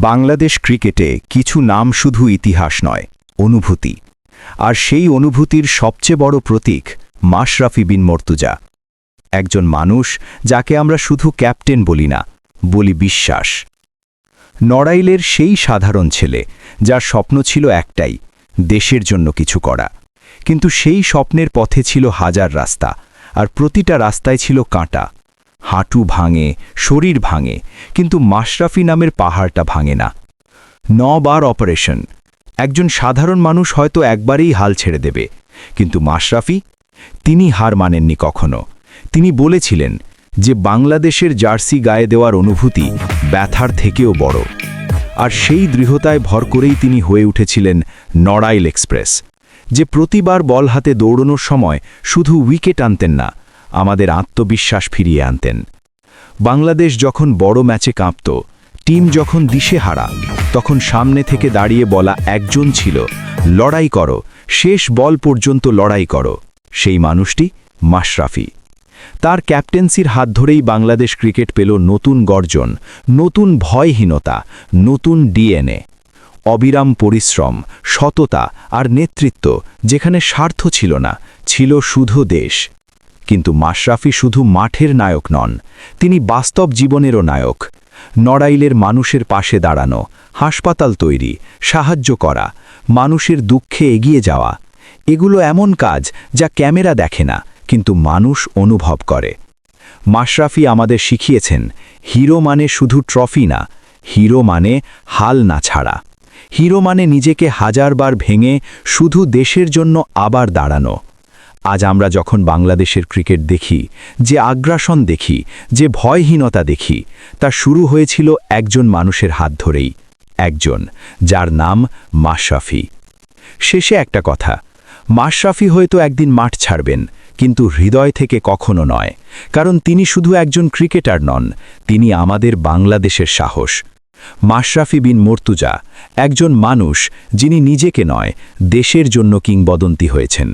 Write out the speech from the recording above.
বাংলাদেশ ক্রিকেটে কিছু নাম শুধু ইতিহাস নয়, অনুভূতি। আর সেই অনুভূতির সবচেয়ে বড় প্রতীক মাশরাফি বিন মর্তুজা। একজন মানুষ যাকে আমরা শুধু ক্যাপ্টেন বলি না, বলি বিশ্বাস। নড়াইলের সেই সাধারণ ছেলে, যার স্বপ্ন ছিল একটাই, দেশের জন্য কিছু করা। কিন্তু সেই স্বপ্নের পথে ছিল হাজার রাস্তা, আর প্রতিটা রাস্তায় ছিল কাঁটা। হাঁটু ভাঙে, শরীর ভাঙে, কিন্তু মাশরাফি নামের পাহাড়টা ভাঙে না। নবার অপারেশন। একজন সাধারণ মানুষ হয়তো একবারেই হাল ছেড়ে দেবে, কিন্তু মাশরাফি, তিনি হার মানেননি কখনো। তিনি বলেছিলেন যে, বাংলাদেশের জার্সি গায়ে দেওয়ার অনুভূতি ব্যথার থেকেও বড়। আর সেই দৃঢ়তায় ভর করেই তিনি হয়ে উঠেছিলেন নড়াইল এক্সপ্রেস, যে প্রতিবার বল হাতে দৌড়নোর সময় শুধু উইকেট আনতেন না আমাদের আত্মবিশ্বাস ফিরিয়ে আনতেন। বাংলাদেশ যখন বড় ম্যাচে কাঁপত, টিম যখন দিশেহারা তখন সামনে থেকে দাঁড়িয়ে বলা একজন ছিল, লড়াই করো, শেষ বল পর্যন্ত লড়াই করো। সেই মানুষটি মাশরাফি। তার ক্যাপ্টেন্সির হাত ধরেই বাংলাদেশ ক্রিকেট পেল নতুন গর্জন, নতুন ভয়হীনতা, নতুন ডিএনএ। অবিরাম পরিশ্রম, সততা আর নেতৃত্ব যেখানে স্বার্থ ছিল না, ছিল শুধু দেশ। কিন্তু মাশরাফি শুধু মাঠের নায়ক নন, তিনি বাস্তব জীবনেরও নায়ক। নড়াইলের মানুষের পাশে দাঁড়ানো, হাসপাতাল তৈরি, সাহায্য করা, মানুষের দুঃখে এগিয়ে যাওয়া, এগুলো এমন কাজ যা ক্যামেরা দেখে না, কিন্তু মানুষ অনুভব করে। মাশরাফি আমাদের শিখিয়েছেন, হিরো মানে শুধু ট্রফি না, হিরো মানে হাল না ছাড়া। হিরো মানে নিজেকে হাজারবার ভেঙে শুধু দেশের জন্য আবার দাঁড়ানো। আজ আমরা যখন বাংলাদেশের ক্রিকেট দেখি, যে আগ্রাসন দেখি, যে ভয়হীনতা দেখি, তা শুরু হয়েছিল একজন মানুষের হাত ধরেই, একজন, যার নাম মাশরাফি। শেষে একটা কথা, মাশরাফি হয়তো একদিন মাঠ ছাড়বেন, কিন্তু হৃদয় থেকে কখনো নয়, কারণ তিনি শুধু একজন ক্রিকেটার নন, তিনি আমাদের বাংলাদেশের সাহস। মাশরাফি বিন মর্তুজা, একজন মানুষ যিনি নিজেকে নয়, দেশের জন্য কিংবদন্তি হয়েছেন।